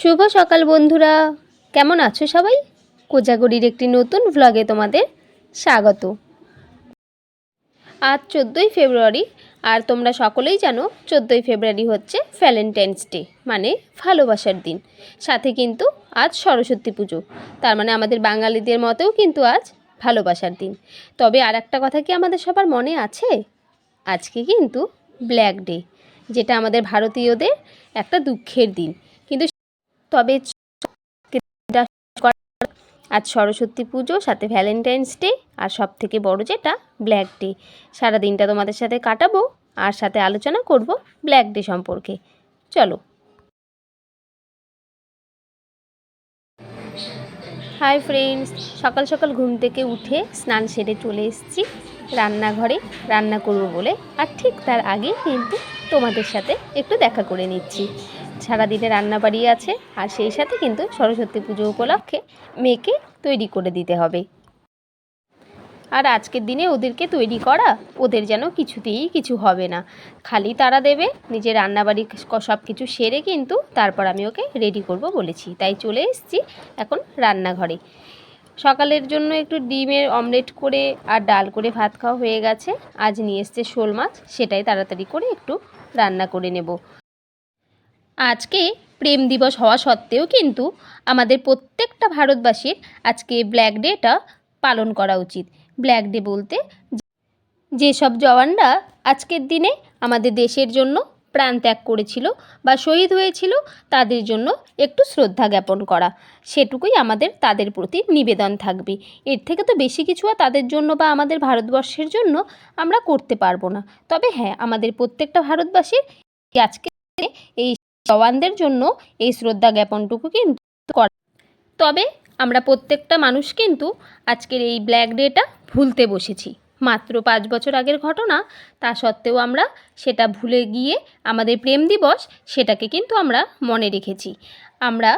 শুভ সকাল বন্ধুরা। কেমন আছো সবাই? কোজাগরির একটি নতুন ভ্লগে তোমাদের স্বাগত। আজ চোদ্দোই ফেব্রুয়ারি, আর তোমরা সকলেই জানো চোদ্দোই ফেব্রুয়ারি হচ্ছে ভ্যালেন্টাইন্স ডে মানে ভালোবাসার দিন। সাথে কিন্তু আজ সরস্বতী পুজো, তার মানে আমাদের বাঙালিদের মতেও কিন্তু আজ ভালোবাসার দিন। তবে আর একটা কথা কি আমাদের সবার মনে আছে? আজকে কিন্তু ব্ল্যাক ডে যেটা আমাদের ভারতীয়দের একটা দুঃখের দিন। তবে আজ সরস্বতী পুজো, সাথে ভ্যালেন্টাইন্স ডে আর সব থেকে বড় যেটা ব্ল্যাক ডে সারা দিনটা তোমাদের সাথে কাটাবো, আর সাথে আলোচনা করব ব্ল্যাক ডে সম্পর্কে। চলো। হাই ফ্রেন্ডস সকাল সকাল ঘুম থেকে উঠে স্নান সেরে চলে এসেছি রান্নাঘরে। রান্না করব বলে, আর ঠিক তার আগে কিন্তু তোমাদের সাথে একটু দেখা করে নিচ্ছি। সারাদিনে রান্না বাড়ি আছে, আর সেই সাথে কিন্তু সরস্বতী পুজো উপলক্ষে মেয়েকে তৈরি করে দিতে হবে। আর আজকের দিনে ওদেরকে তৈরি করা, ওদের যেন কিছুতেই কিছু হবে না। খালি তারা দেবে, নিজের রান্নাবাড়ি সব কিছু সেরে কিন্তু তারপর আমি ওকে রেডি করব বলেছি। তাই চলে এসেছি এখন রান্নাঘরে। সকালের জন্য একটু ডিমের অমলেট করে আর ডাল করে ভাত খাওয়া হয়ে গেছে। আজ নিয়ে এসছে শোল মাছ, সেটাই তাড়াতাড়ি করে একটু রান্না করে নেব। আজকে প্রেম দিবস হওয়া সত্ত্বেও কিন্তু আমাদের প্রত্যেকটা ভারতবাসীর আজকে ব্ল্যাক ডেটা পালন করা উচিত। ব্ল্যাক ডে বলতে যেসব জওয়ানরা আজকের দিনে আমাদের দেশের জন্য প্রাণ ত্যাগ করেছিল বা শহীদ হয়েছিল, তাদের জন্য একটু শ্রদ্ধা জ্ঞাপন করা, সেটুকুই আমাদের তাদের প্রতি নিবেদন থাকবে। এর থেকে তো বেশি কিছু আর তাদের জন্য বা আমাদের ভারতবর্ষের জন্য আমরা করতে পারব না। তবে হ্যাঁ আমাদের প্রত্যেকটা ভারতবাসীর আজকে এই জওয়ানদের জন্য এই শ্রদ্ধা জ্ঞাপনটুকু কিন্তু তবে আমরা প্রত্যেকটা মানুষ কিন্তু আজকের এই ব্ল্যাক ডেটা ভুলতে বসেছি। মাত্র পাঁচ বছর আগের ঘটনা, তা সত্ত্বেও আমরা সেটা ভুলে গিয়ে আমাদের প্রেম দিবস সেটাকে কিন্তু আমরা মনে রেখেছি। আমরা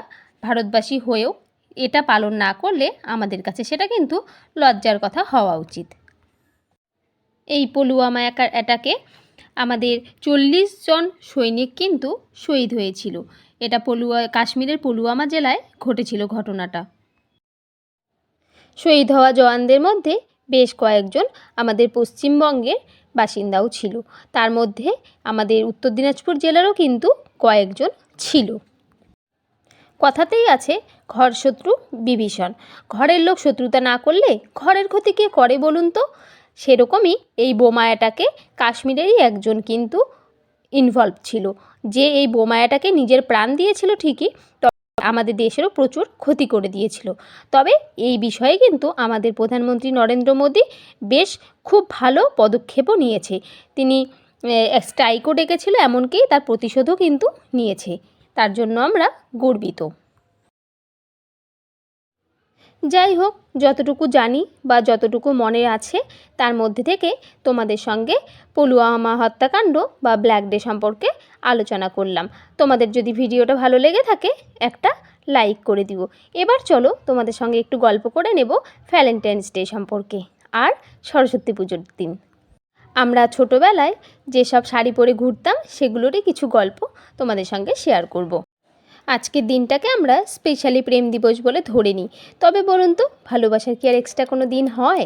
ভারতবাসী হয়েও এটা পালন না করলে আমাদের কাছে সেটা কিন্তু লজ্জার কথা হওয়া উচিত। এই পলুয়ামা অ্যাটাকে আমাদের চল্লিশ জন সৈনিক কিন্তু শহীদ হয়েছিল। এটা পলুয়া, কাশ্মীরের পলুয়ামা জেলায় ঘটেছিল ঘটনাটা। শহীদ হওয়া জওয়ানদের মধ্যে বেশ কয়েকজন আমাদের পশ্চিমবঙ্গের বাসিন্দাও ছিল। তার মধ্যে আমাদের উত্তর দিনাজপুর জেলারও কিন্তু কয়েকজন ছিল। কথাতেই আছে ঘর শত্রু বিভীষণ। ঘরের লোক শত্রুতা না করলে ঘরের ক্ষতি কে করে বলুন তো? সেরকমই এই বোমায়াটাকে কাশ্মীরেরই একজন কিন্তু ইনভলভ ছিল। যে এই বোমায়াটাকে নিজের প্রাণ দিয়েছিল ঠিকই আমাদের দেশেরও প্রচুর ক্ষতি করে দিয়েছিল। তবে এই বিষয়ে কিন্তু আমাদের প্রধানমন্ত্রী নরেন্দ্র মোদী বেশ খুব ভালো পদক্ষেপও নিয়েছে। তিনি স্ট্রাইকও ডেকেছিল, এমনকি তার প্রতিশোধও কিন্তু নিয়েছে। তার জন্য আমরা গর্বিত। যাই হোক, যতটুকু জানি বা যতটুকু মনে আছে, তার মধ্যে থেকে তোমাদের সঙ্গে পুলওয়ামা হত্যাকাণ্ড বা ব্ল্যাক ডে সম্পর্কে আলোচনা করলাম। তোমাদের যদি ভিডিওটা ভালো লেগে থাকে, একটা লাইক করে দিও। এবার চলো, তোমাদের সঙ্গে একটু গল্প করে নেব ভ্যালেন্টাইন্স ডে সম্পর্কে আর সরস্বতী পুজোর দিন। আমরা ছোটোবেলায় যেসব শাড়ি পরে ঘুরতাম, সেগুলোরই কিছু গল্প তোমাদের সঙ্গে শেয়ার করব। আজকের দিনটাকে আমরা স্পেশালি প্রেম দিবস বলে ধরে নিই। তবে বলুন তো, ভালোবাসার কি আর এক্সট্রা কোনো দিন হয়?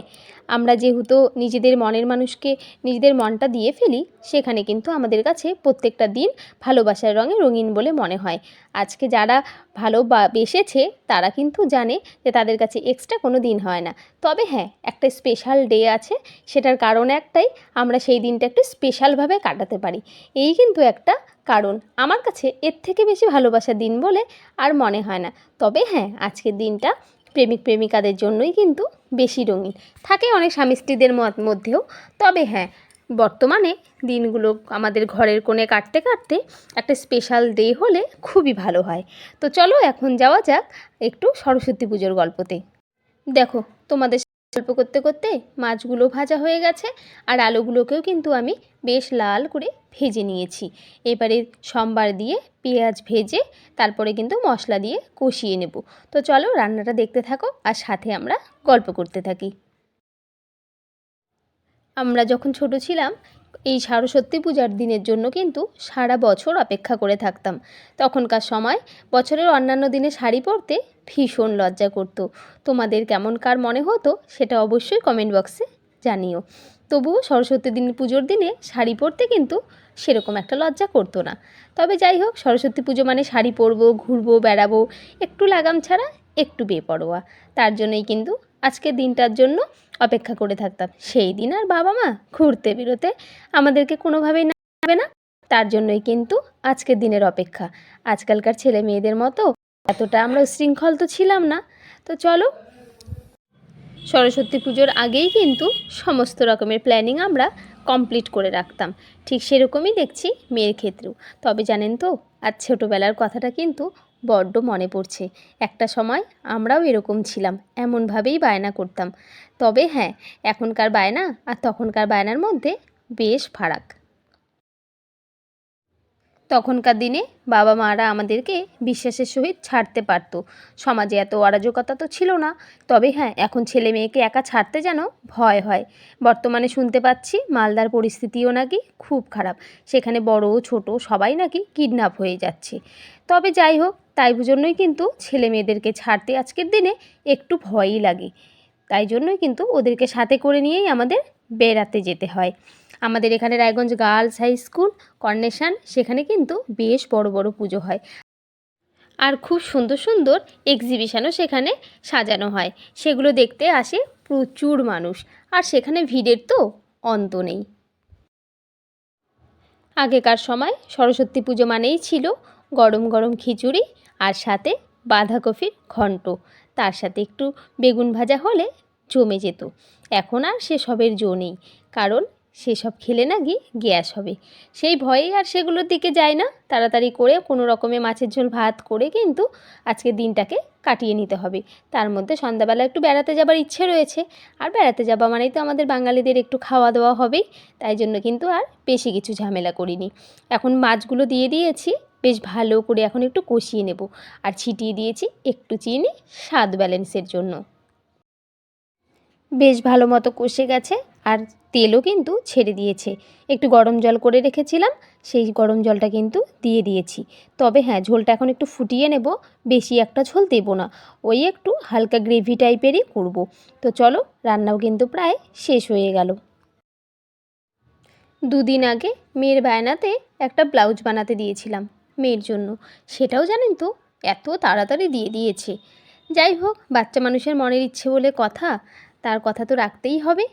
আমরা যেহেতু নিজেদের মনের মানুষকে নিজেদের মনটা দিয়ে ফেলি, সেখানে কিন্তু আমাদের কাছে প্রত্যেকটা দিন ভালোবাসার রঙে রঙিন বলে মনে হয়। আজকে যারা ভালো বেসেছে তারা কিন্তু জানে যে তাদের কাছে এক্সট্রা কোনো দিন হয় না। তবে হ্যাঁ একটা স্পেশাল ডে আছে, সেটার কারণ একটাই, আমরা সেই দিনটা একটু স্পেশালভাবে কাটাতে পারি। এই কিন্তু একটা কারণ। আমার কাছে এর থেকে বেশি ভালোবাসার দিন বলে আর মনে হয় না। তবে হ্যাঁ আজকের দিনটা প্রেমিক প্রেমিকাদের জন্যই কিন্তু বেশি রঙিন। থাকে অনেক স্বামী স্ত্রীদের মধ্যেও। তবে হ্যাঁ বর্তমানে দিনগুলো আমাদের ঘরের কোণে কাটতে কাটতে একটা স্পেশাল ডে হলে খুবই ভালো হয়। তো চলো এখন যাওয়া যাক একটু সরস্বতী পুজোর গল্পতে। দেখো, তোমাদের গল্প করতে করতে মাছগুলো ভাজা হয়ে গেছে আর আলুগুলোকেও কিন্তু আমি বেশ লাল করে ভেজে নিয়েছি। এবারে সোমবার দিয়ে পেঁয়াজ ভেজে তারপরে কিন্তু মশলা দিয়ে কষিয়ে নেব। তো চলো রান্নাটা দেখতে থাকো আর সাথে আমরা গল্প করতে থাকি। আমরা যখন ছোট ছিলাম, এই সরস্বতী পূজার দিনের জন্য কিন্তু সারা বছর অপেক্ষা করে থাকতাম। তখনকার সময় বছরের অন্যান্য দিনে শাড়ি পরতে ভীষণ লজ্জা করতো। তোমাদের কেমন কার মনে হতো সেটা অবশ্যই কমেন্ট বক্সে জানিও। তবুও সরস্বতী দিন পুজোর দিনে শাড়ি পরতে কিন্তু সেরকম একটা লজ্জা করতো না। তবে যাই হোক, সরস্বতী পুজো মানে শাড়ি পরবো, ঘুরবো, বেড়াবো, একটু লাগাম ছাড়া একটু বেপরোয়া তার জন্যই কিন্তু আজকের দিনটার জন্য অপেক্ষা করে থাকতাম। সেই দিন আর বাবা মা ঘুরতে বেরোতে আমাদেরকে কোনোভাবেই নাবে না, তার জন্যই কিন্তু আজকের দিনের অপেক্ষা। আজকালকার ছেলে মেয়েদের মতো এতটা আমরা শৃঙ্খল তো ছিলাম না। তো চলো। সরস্বতী পুজোর আগেই কিন্তু সমস্ত রকমের প্ল্যানিং আমরা কমপ্লিট করে রাখতাম। ঠিক সেরকমই দেখছি মেয়ের ক্ষেত্রেও। তবে জানেন তো আর ছোটোবেলার কথাটা কিন্তু বড্ড মনে পড়ছে। একটা সময় আমরাও এরকম ছিলাম, এমনভাবেই বায়না করতাম। তবে হ্যাঁ এখনকার বায়না আর তখনকার বায়নার মধ্যে বেশ ফারাক। তখনকার দিনে বাবা মারা আমাদেরকে বিশ্বাসের সহিত ছাড়তে পারতো। সমাজে এত অরাজকতা তো ছিল না। তবে হ্যাঁ এখন ছেলে মেয়েকে একা ছাড়তে যেন ভয় হয়। বর্তমানে শুনতে পাচ্ছি মালদার পরিস্থিতিও নাকি খুব খারাপ। সেখানে বড় ছোট সবাই নাকি কিডন্যাপ হয়ে যাচ্ছে। তবে যাই হোক, তাই জন্যই কিন্তু ছেলে মেয়েদেরকে ছাড়তে আজকের দিনে একটু ভয়ই লাগে। তাই জন্যই কিন্তু ওদেরকে সাথে করে নিয়েই আমাদের বেড়াতে যেতে হয়। আমাদের এখানে Raiganj girls high school coronation সেখানে কিন্তু বেশ বড় বড় পুজো হয়। আর খুব সুন্দর সুন্দর এক্সিবিশনও সেখানে সাজানো হয়। সেগুলো দেখতে আসে প্রচুর মানুষ। আর সেখানে ভিড়ের তো অন্ত নেই। আগেকার সময় সরস্বতী পুজো মানেই ছিল গরম গরম খিচুড়ি আর সাথে বাঁধাকপির ঘন্ট। তার সাথে একটু বেগুন ভাজা হলে জমে যেত। এখন আর সেসবের জো নেই। কারণ সেসব খেলে না গিয়ে গ্যাস হবে। সেই ভয়েই আর সেগুলোর দিকে যায় না। তাড়াতাড়ি করে কোনো রকমে মাছের ঝোল ভাত করে কিন্তু আজকে দিনটাকে কাটিয়ে নিতে হবে। তার মধ্যে সন্ধ্যাবেলা একটু বেড়াতে যাবার ইচ্ছে রয়েছে। আর বেড়াতে যাওয়া মানেই তো আমাদের বাঙালিদের একটু খাওয়া দাওয়া হবেই। তাই জন্য কিন্তু আর বেশি কিছু ঝামেলা করিনি। এখন মাছগুলো দিয়ে দিয়েছি। বেশ ভালো করে এখন একটু কষিয়ে নেব। আর ছিটিয়ে দিয়েছি একটু চিনি, স্বাদ ব্যালেন্সের জন্য। বেশ ভালো মতো কষে গেছে। আর তেলও কিন্তু ছেড়ে দিয়েছে। একটু গরম জল করে রেখেছিলাম, সেই গরম জলটা কিন্তু দিয়ে দিয়েছি। তবে হ্যাঁ ঝোলটা এখন একটু ফুটিয়ে নেব, বেশি একটা ঝোল দেবো না, ওই একটু হালকা গ্রেভি টাইপেরই করব। তো চলো, রান্নাও কিন্তু প্রায় শেষ হয়ে গেল। দুদিন আগে মেয়ের বায়নাতে একটা ব্লাউজ বানাতে দিয়েছিলাম মেয়ের জন্য। সেটাও জানেন তো, এত তাড়াতাড়ি দিয়ে দিয়েছে। যাই হোক, বাচ্চা মানুষের মনের ইচ্ছে বলে কথা, তার কথা তো রাখতেই হবে।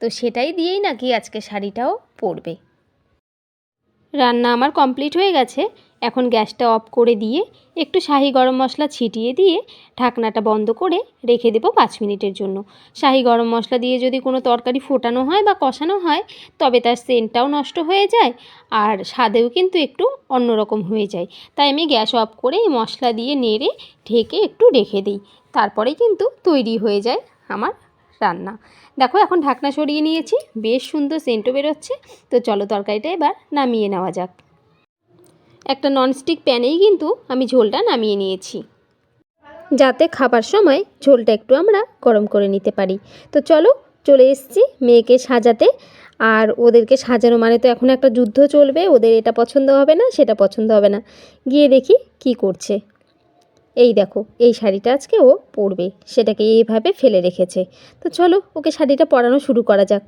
তো সেটাই দিয়েই নাকি আজকে শাড়িটাও পরবে। রান্না আমার কমপ্লিট হয়ে গেছে। এখন গ্যাসটা অফ করে দিয়ে একটু শাহি গরম মশলা ছিটিয়ে দিয়ে ঢাকনাটা বন্ধ করে রেখে দেবো পাঁচ মিনিটের জন্য। শাহি গরম মশলা দিয়ে যদি কোনো তরকারি ফোটানো হয় বা কষানো হয়, তবে তার সেন্টটাও নষ্ট হয়ে যায় আর স্বাদেও কিন্তু একটু অন্যরকম হয়ে যায়। তাই আমি গ্যাস অফ করে এই মশলা দিয়ে নেড়ে, ঢেকে একটু রেখে দিই। তারপরেই কিন্তু তৈরি হয়ে যায় আমার রান্না। দেখো এখন ঢাকনা সরিয়ে নিয়েছি, বেশ সুন্দর সেন্টও বেরোচ্ছে। তো চলো তরকারিটা এবার নামিয়ে নেওয়া যাক। একটা ননস্টিক প্যানেই কিন্তু আমি ঝোলটা নামিয়ে নিয়েছি। যাতে খাবার সময় ঝোলটা একটু আমরা গরম করে নিতে পারি। তো চলো চলে এসেছি মেয়েকে সাজাতে। আর ওদেরকে সাজানো মানে তো এখন একটা যুদ্ধ চলবে, ওদের এটা পছন্দ হবে না, সেটা পছন্দ হবে না। গিয়ে দেখি কি করছে। এই দেখো, এই শাড়িটা আজকে ও পরবে। সেটাকে এইভাবে ফেলে রেখেছে। তো চলো, ওকে শাড়িটা পরানো শুরু করা যাক।